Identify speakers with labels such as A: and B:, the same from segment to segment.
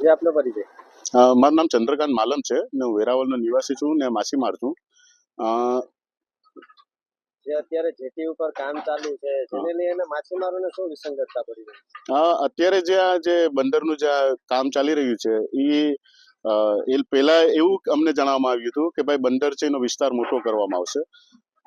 A: જે આપનો પરિચય.
B: મારું નામ ચંદ્રકાંત માલમ છે. ને હું વેરાવળનો નિવાસી છું ને માછીમાર છું. અ,
A: જે અત્યારે જેટી ઉપર કામ ચાલુ છે જેને લઈને માછીમારોને શું વિસંગતતા પડી રહી?
B: અત્યારે જે આ જે બંદરનું જે કામ ચાલી રહ્યું છે એ એ પહેલા એવું અમને જણાવવામાં આવ્યું હતું કે ભાઈ બંદર છે એનો વિસ્તાર મોટો કરવામાં આવશે.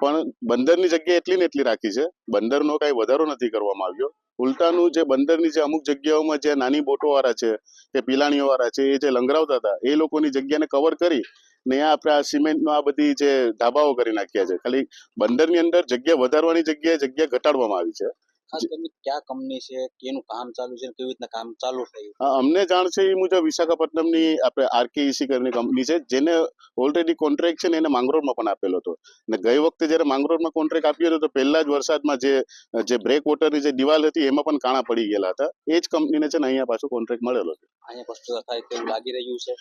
B: પણ બંદરની જગ્યા એટલી ને એટલી રાખી છે. બંદરનો કાંઈ વધારો નથી કરવામાં આવ્યો. ઉલટાનું જે બંદરની જે અમુક જગ્યાઓમાં જે નાની બોટો વાળા છે કે પીલાણીઓ વાળા છે, એ જે લંગરાવતા હતા, એ લોકોની જગ્યાને કવર કરી ને આપણે આ સિમેન્ટનો આ બધી જે ધાબાઓ કરી નાખ્યા છે. ખાલી બંદરની અંદર જગ્યા વધારવાની જગ્યાએ જગ્યા ઘટાડવામાં આવી છે.
C: ખાસ કરીને કયા કંપની છે કેનું કામ ચાલુ છે કેવી રીતના કામ ચાલુ થયું
B: અમને જાણ છે એ મુજબ વિશાખાપટ્ટનમની આપણે આરકેઈસી કરીને કંપની છે જેને ઓલરેડી કોન્ટ્રાક્ટ છે ને એને માંગરોળમાં પણ આપેલો હતો. ને ગઈ વખતે જ્યારે માંગરોળમાં કોન્ટ્રાક્ટ આપ્યો હતો તો પહેલા જ વરસાદમાં જે જે બ્રેક વોટરની જે દિવાલ હતી એમાં પણ કાણા પડી ગયેલા હતા. એ જ કંપનીને છે ને અહીંયા પાછો કોન્ટ્રાક્ટ મળેલો છે.
C: અહીંયા ભ્રષ્ટાચાર થાય તેવું લાગી રહ્યું છે?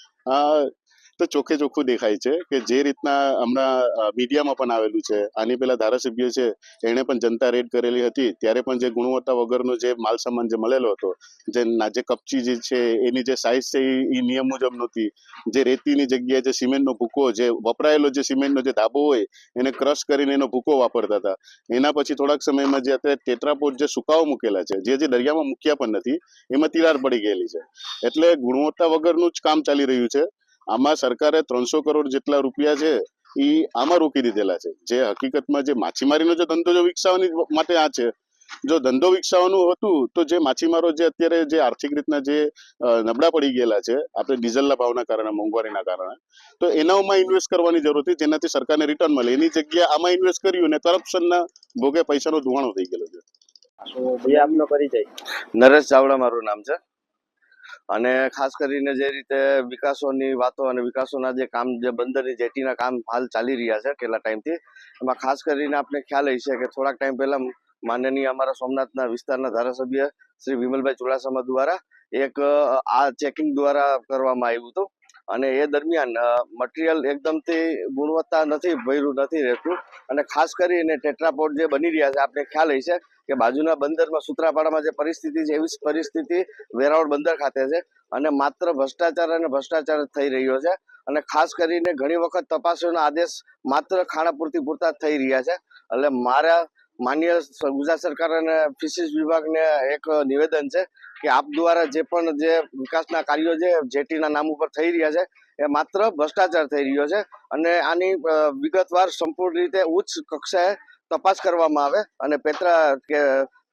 B: તો ચોખ્ખે ચોખ્ખું દેખાય છે કે જે રીતના હમણાં મીડિયામાં પણ આવેલું છે. આની પેલા ધારાસભ્ય છે, એણે પણ જનતા રેડ કરેલી હતી. ત્યારે પણ જે ગુણવત્તા વગરનો જે માલ સામાન જે મળેલો હતો, જે જે કપચી જે છે, એની જે સાઇઝ છે, એ નિયમ મુજબ નહોતી. જે રેતીની જગ્યાએ જે સિમેન્ટનો ભૂકો, જે વપરાયેલો જે સિમેન્ટનો જે ધાબો હોય, એને ક્રશ કરીને એનો ભૂકો વાપરતા હતા. એના પછી થોડાક સમયમાં જે અત્યારે ટેટ્રાપોટ જે સુકાઓ મૂકેલા છે, જે જે દરિયામાં મૂક્યા પણ નથી, એમાં તિરાડ પડી ગયેલી છે. એટલે ગુણવત્તા વગરનું જ કામ ચાલી રહ્યું છે. આમાં સરકારે ત્રણસો કરોડ જેટલા રૂપિયા છે એ આમાં રોકી દીધેલા છે. જે હકીકતમાં જે માછીમારીનો જે ધંધો જો વિકસાવવાની માટે આ છે જો ધંધો વિકસાવવાનું હતું તો જે માછીમારો જે અત્યારે જે આર્થિક રીતના જે નબળા પડી ગયેલા છે આપણે ડીઝલના ભાવના કારણે મોંઘવારીના કારણે તો એનામાં ઇન્વેસ્ટ કરવાની જરૂર હતી જેનાથી સરકારને રિટર્ન મળે. એની જગ્યાએ આમાં ઇન્વેસ્ટ કર્યું અને કરપ્શનના ભોગે પૈસાનો ધુવાણો થઈ ગયેલો છે.
A: આપનો પરિચય.
D: નરેશ ચાવડા મારું નામ છે. અને ખાસ કરીને જે રીતે વિકાસોની વાતો અને વિકાસોના જે કામ, જે બંદરની જેટીના કામ હાલ ચાલી રહ્યા છે કેટલા ટાઈમથી, એમાં ખાસ કરીને આપણે ખ્યાલ હશે કે થોડાક ટાઈમ પહેલા માનનીય અમારા સોમનાથના વિસ્તારના ધારાસભ્ય શ્રી વિમલભાઈ ચુડાસમા દ્વારા એક આ ચેકિંગ દ્વારા કરવામાં આવ્યું હતું. અને એ દરમિયાન મટીરિયલ એકદમથી ગુણવત્તા નથી, ભર્યું નથી રહેતું. અને ખાસ કરીને ટેટ્રાપોડ જે બની રહ્યા છે આપણે ખ્યાલ હશે કે બાજુના બંદરમાં, સુત્રાપાડામાં જે પરિસ્થિતિ છે, એવી પરિસ્થિતિ વેરાવળ બંદર ખાતે છે. અને માત્ર ભ્રષ્ટાચાર અને ભ્રષ્ટાચાર થઈ રહ્યો છે. અને ખાસ કરીને ઘણી વખત તપાસોના આદેશ માત્ર ખાણા પૂરતી પૂરતા થઈ રહ્યા છે. એટલે મારા માન્ય ગુજરાત સરકાર અને ફિશિસ વિભાગને એક નિવેદન છે કે આપ દ્વારા જે પણ જે વિકાસના કાર્યો છે જેટીના નામ ઉપર થઈ રહ્યા છે, એ માત્ર ભ્રષ્ટાચાર થઈ રહ્યો છે અને આની વિગતવાર સંપૂર્ણ રીતે ઉચ્ચ કક્ષાએ તપાસ કરવામાં આવે અને પેત્રા કે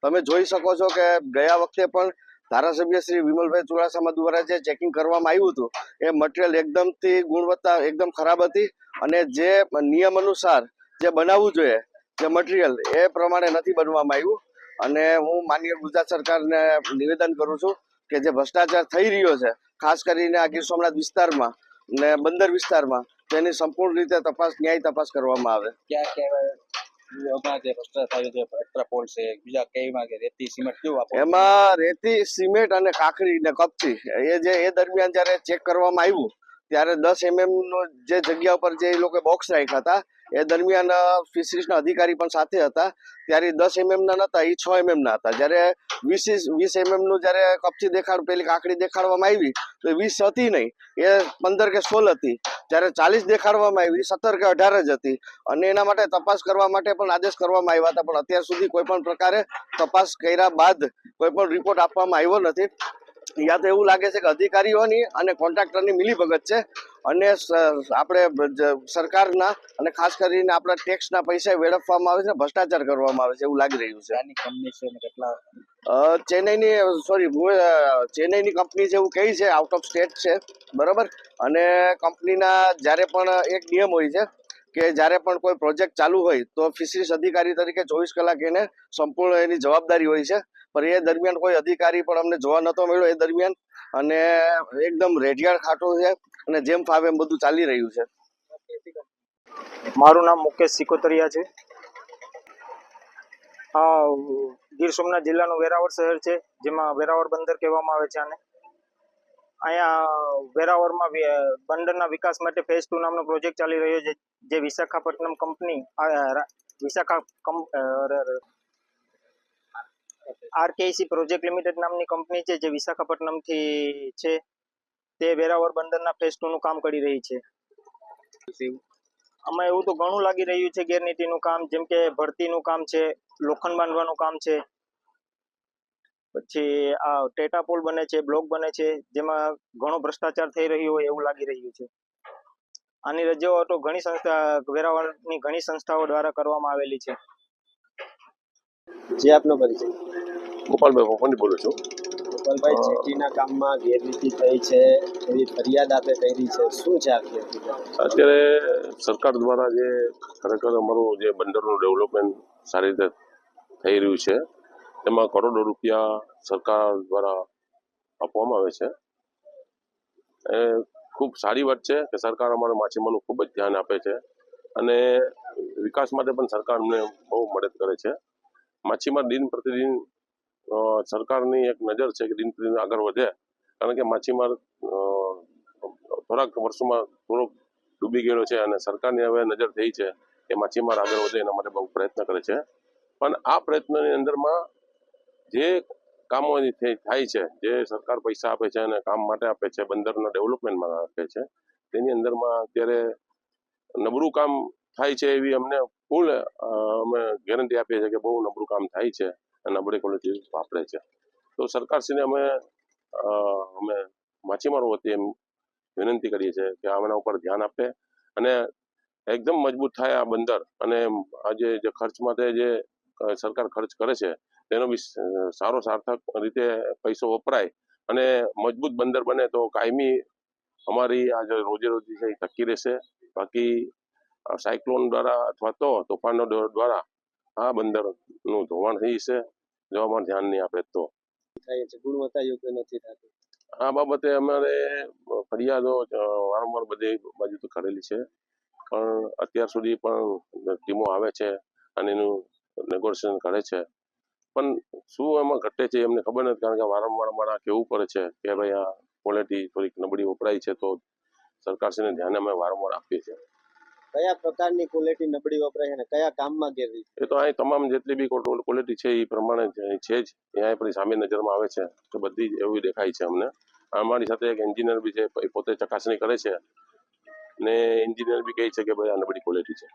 D: તમે જોઈ શકો છો કે ગયા વખતે પણ ધારાસભ્ય શ્રી વિમલભાઈ ચુડાસમા દ્વારા જે ચેકિંગ કરવામાં આવ્યું હતું, એ મટીરિયલ એકદમથી ગુણવત્તા એકદમ ખરાબ હતી અને જે નિયમ અનુસાર જે બનાવવું જોઈએ, જે મટીરિયલ, એ પ્રમાણે નથી બનવામાં આવ્યું. અને હું માન્ય ગુજરાત સરકારને નિવેદન કરું છું કે જે ભ્રષ્ટાચાર થઈ રહ્યો છે ખાસ કરીને આ ગીર સોમનાથ વિસ્તારમાં ને બંદર વિસ્તારમાં તેની સંપૂર્ણ રીતે તપાસ ન્યાય તપાસ કરવામાં આવે.
C: ક્યાં ક્યાં જે ભ્રષ્ટાચાર થયો છે પેટ્રાપોલ છે બીજા કેવીમાં કે રેતી સિમેન્ટ કેવું આપો
D: એમાં રેતી સિમેન્ટ અને કાકડી ને કપચી એ જે એ દરમિયાન જ્યારે ચેક કરવામાં આવ્યું ત્યારે દસ એમએમ નો જે જગ્યા ઉપર જે લોકો બોક્સ રાખ્યા હતા, એ દરમિયાન ફિશરીઝના અધિકારી પણ સાથે હતા. ત્યારે દસ એમએમ ના નતા એ છ એમએમ ના હતા. જ્યારે વીસ વીસ એમએમનું જ્યારે કપચી દેખાડ, પેલી કાકડી દેખાડવામાં આવી, તો વીસ હતી નહીં. એ પંદર કે સોળ હતી. જ્યારે ચાલીસ દેખાડવામાં આવી, સત્તર કે અઢાર જ હતી. અને એના માટે તપાસ કરવા માટે પણ આદેશ કરવામાં આવ્યા હતા. પણ અત્યાર સુધી કોઈ પણ પ્રકારે તપાસ કર્યા બાદ કોઈ પણ રિપોર્ટ આપવામાં આવ્યો નથી. યા તો એવું લાગે છે કે અધિકારીઓની અને કોન્ટ્રાક્ટરની મિલીભગત છે. અને આપણે સરકારના અને ખાસ કરીને આપણા ટેક્સના પૈસા વેડફવામાં આવે છે ભ્રષ્ટાચાર કરવામાં આવે છે એવું લાગી રહ્યું છે.
C: આની કંપની છે ને કેટલા?
D: ચેન્નઈની સોરી ચેન્નઈની કંપની છે એવું કહે છે આઉટ ઓફ સ્ટેટ છે બરાબર? અને કંપનીના જ્યારે પણ એક નિયમ હોય છે કે જ્યારે પણ કોઈ પ્રોજેક્ટ ચાલુ હોય તો ફિશરીઝ અધિકારી તરીકે ચોવીસ કલાક એને સંપૂર્ણ એની જવાબદારી હોય છે. પણ એ દરમિયાન કોઈ અધિકારી પણ અમને જોવા નતો મળ્યો એ દરમિયાન અને એકદમ રેડિયાળ ખાટો છે અને જેમ ફાવે એમ બધું ચાલી રહ્યું છે.
E: મારું નામ મુકેશ સિકોતરિયા છે. ગીર સોમનાથ જિલ્લાનું વેરાવળ શહેર છે, જેમાં વેરાવળ બંદર કહેવામાં આવે છે આને. અહીંયા વેરાવળમાં બંદરના વિકાસ માટે ફેઝ ટુ નામનો પ્રોજેક્ટ ચાલી રહ્યો છે, જે Visakhapatnam company Visakha RKC project limited નામની કંપની છે, જે વિશાખાપટ્ટનમથી છે. તે વેરાવળ બંદરના ફેઝ ટુનું કામ કરી રહી છે. આમાં એવું તો ઘણું લાગી રહ્યું છે, ગેરનીતિનું કામ, જેમ કે ભરતીનું કામ છે, લોખંડ બાંધવાનું કામ છે. પછી આ ટેટા પુલ બને છે, બ્લોક બને છે, જેમાં ઘણો ભ્રષ્ટાચાર થઈ રહ્યો હોય એવું લાગી રહ્યું છે. આની રજૂઆતો ઘણી સંસ્થા, વેરાવળની ઘણી સંસ્થાઓ દ્વારા કરવામાં આવેલી છે.
A: જે આપનો પરિચય.
F: ગોપાલભાઈ ભોપાલી બોલું છું?
A: ગોપાલભાઈ જેટીના કામમાં ગેરરીતિ થઈ છે એવી ફરિયાદ આપે કરી છે. શું છે આખી
F: અત્યારે સરકાર દ્વારા જે ખરેખર અમારું જે બંદરનું ડેવલપમેન્ટ સારી રીતે થઈ રહ્યું છે તેમાં કરોડો રૂપિયા સરકાર દ્વારા આપવામાં આવે છે. એ ખૂબ સારી વાત છે કે સરકાર અમારા માછીમારનું ખૂબ જ ધ્યાન આપે છે અને વિકાસ માટે પણ સરકાર અમને બહુ મદદ કરે છે. માછીમાર દિન પ્રતિદિન સરકારની એક નજર છે કે પ્રતિદિન આગળ વધે. કારણ કે માછીમાર થોડાક વર્ષોમાં થોડોક ડૂબી ગયેલો છે અને સરકારની હવે નજર થઈ છે કે માછીમાર આગળ વધે એના માટે બહુ પ્રયત્ન કરે છે. પણ આ પ્રયત્નની અંદરમાં જે કામો થાય છે, જે સરકાર પૈસા આપે છે અને કામ માટે આપે છે, બંદરના ડેવલપમેન્ટમાં આપે છે, તેની અંદરમાં અત્યારે નબળું કામ થાય છે એવી અમને ફૂલ અમે ગેરંટી આપીએ છીએ કે બહુ નબળું કામ થાય છે. નબળી ક્વોલિટી વાપરે છે. તો સરકારશ્રીને અમે અમે માછીમારો વતી એમ વિનંતી કરીએ છીએ કે આના ઉપર ધ્યાન આપે અને એકદમ મજબૂત થાય આ બંદર અને આજે જે ખર્ચ માટે જે સરકાર ખર્ચ કરે છે, તેનો બી સારો સાર્થક રીતે પૈસો વપરાય અને મજબૂત બંદર બને તો કાયમી અમારી આ જે રોજી રોટી છે ટકી રહેશે. બાકી સાયક્લોન દ્વારા અથવા તો તોફાનો દ્વ- દ્વારા આ બંદરનું ધોવાણ થઈ જશે. જો અમારે ધ્યાન નહીં આપે તો.
A: થાય છે ગુણવત્તા યોગ્ય નથી થતી.
F: આ બાબતે અમારે ફરિયાદો વારંવાર બધી બાજુ તો કરેલી છે. પણ અત્યાર સુધી પણ ટીમો આવે છે અને એનું નેગોશિએશન કરે છે. પણ શું એમાં ઘટે છે એમને ખબર નથી કારણ કે વારંવાર અમારે કેવું પડે છે કે ભાઈ આ ક્વોલિટી થોડીક નબળી વપરાય છે તો સરકારશ્રીને ધ્યાને અમે વારંવાર આપીએ છીએ.
A: કયા પ્રકારની ક્વોલિટી નબળી વપરાય અને કયા કામમાં ગેરરીતિ
F: એ તો અહીં તમામ જેટલી બી ક્વોલિટી છે એ પ્રમાણે છે જ. ત્યાં પણ સામે નજરમાં આવે છે. તો બધી જ એવી દેખાય છે અમને. અમારી સાથે એક એન્જિનિયર બી છે, એ પોતે ચકાસણી કરે છે ને એન્જિનિયર બી કહે છે કે ભાઈ આ નબળી ક્વોલિટી છે.